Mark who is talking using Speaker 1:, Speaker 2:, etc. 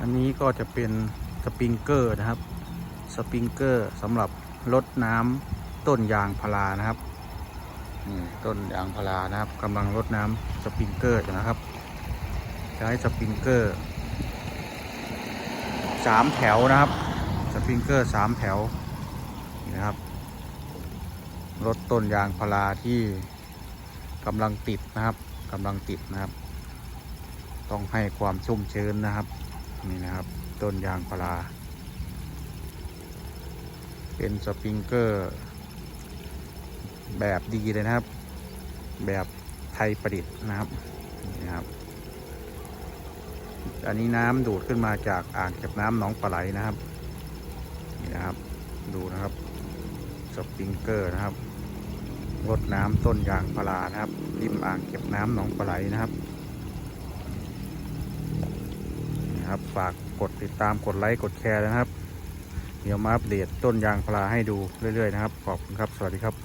Speaker 1: อันนี้ก็จะเป็นสปริงเกอร์นะครับ สปริงเกอร์สำหรับลดน้ำต้นยางพารานะครับนี่ต้นยางพารานะครับกำลังรดน้ำสปริงเกอร์อยู่นะครับใช้สปริงเกอร์สามแถวนะครับสปริงเกอร์สามแถวนี่นะครับลดต้นยางพาราที่กำลังติดนะครับกำลังติดนะครับ ต้องให้ความชุ่มชื้นนะครับ นี่นะครับ ต้นยางพารา เป็นสปริงเกอร์ แบบดีเลยนะครับ แบบไทยประดิษฐ์นะครับนี่นะครับ อันนี้น้ำดูดขึ้นมาจากอ่างเก็บน้ำหนองปลาไหลนะครับ นี่นะครับ ดูนะครับ สปริงเกอร์นะครับรดน้ำต้นยางพารานะครับ ริมอ่างเก็บน้ำหนองปลาไหลนะครับ นะครับ ฝากกดติดตามกดไลค์กดแชร์นะครับ เดี๋ยวมาอัปเดตต้นยางพาราให้ดูเรื่อยๆนะครับ ขอบคุณครับ สวัสดีครับ